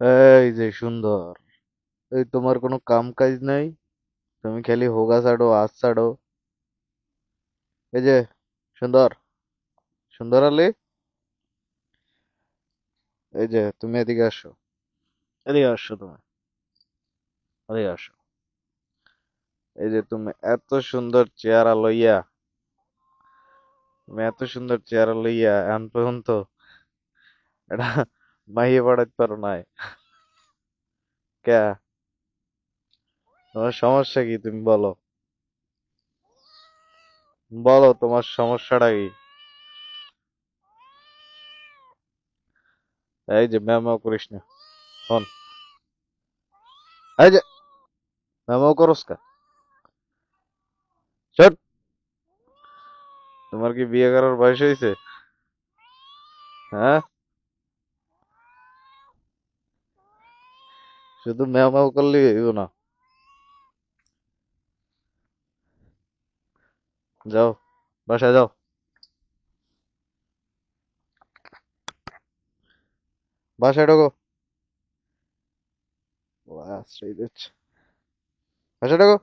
এই যে সুন্দর। এই তোমার কোনো কাম কাজ নাই? তুমি খালি হোগা ছাড়ো, আজ ছাড়ো। এই যে, সুন্দর। সুন্দর আলী? এই যে, তুমি এদিকে আসো। এদিকে আসো তুমি। এদিকে আসো। এই যে, তুমি এত সুন্দর চেহারা লইয়া। তুমি এত সুন্দর চেহারা লইয়া এখন পর্যন্ত এটা মাইয়ে পড়াইতে পারো নাই। কে? তোমার সমস্যা কি তুমি বলো। বলো, তোমার সমস্যাটা কি? এই যে ম্যামও করিস না। হন এই যে ম্যামও করস কা? তোমার কি বিয়ে করার বয়স হয়েছে? হ্যাঁ? শুধু ম্যাও করলেই হইব না। যাও বাসায় যাও। বাসায় ঢোকো। বাসায় ঢোকো।